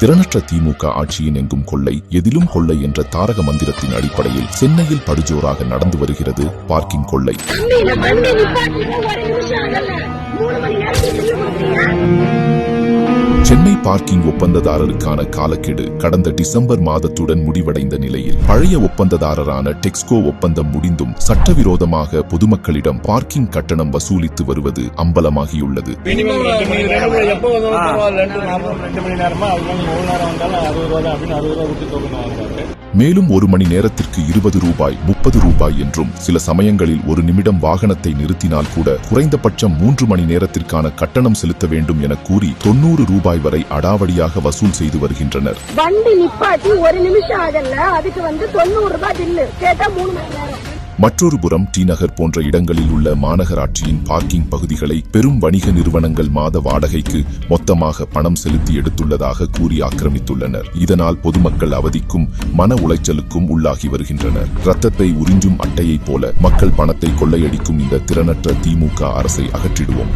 திறனற்ற திமுக ஆட்சியின் எங்கும் கொள்ளை எதிலும் கொள்ளை என்ற தாரக மந்திரத்தின் அடிப்படையில் சென்னையில் படுஜோராக நடந்து வருகிறது பார்க்கிங் கொள்ளை. சென்னை பார்க்கிங் ஒப்பந்ததாரருக்கான காலக்கெடு கடந்த டிசம்பர் மாதத்துடன் முடிவடைந்த நிலையில் பழைய ஒப்பந்ததாரரான டெக்ஸ்கோ ஒப்பந்தம் முடிந்தும் சட்டவிரோதமாக பொதுமக்களிடம் பார்க்கிங் கட்டணம் வசூலித்து வருவது அம்பலமாகியுள்ளது. மேலும் ஒரு மணி நேரத்திற்கு இருபது ரூபாய் முப்பது ரூபாய் என்றும் சில சமயங்களில் ஒரு நிமிடம் வாகனத்தை நிறுத்தினால் கூட குறைந்தபட்சம் மூன்று மணி நேரத்திற்கான கட்டணம் செலுத்த வேண்டும் என கூறி தொன்னூறு ரூபாய் வரை அடாவடியாக வசூல் செய்து வருகின்றனர். வண்டி நிப்பாட்டி ஒரு நிமிஷம் ஆகல. அதுக்கு வந்து தொண்ணூறு ரூபாய் பில்லு கேட்டா மூணு மணி நேரம். மற்றொரு புறம் டி நகர் போன்ற இடங்களில் உள்ள மாநகராட்சியின் பார்க்கிங் பகுதிகளை பெரும் வணிக நிறுவனங்கள் மாத வாடகைக்கு மொத்தமாக பணம் செலுத்தி எடுத்துள்ளதாக கூறி ஆக்கிரமித்துள்ளனர். இதனால் பொதுமக்கள் அவதிக்கும் மன உளைச்சலுக்கும் உள்ளாகி வருகின்றனர். ரத்தத்தை உறிஞ்சும் அட்டையைப் போல மக்கள் பணத்தை கொள்ளையடிக்கும் இந்த திறனற்ற திமுக அரசை அகற்றிடுவோம்.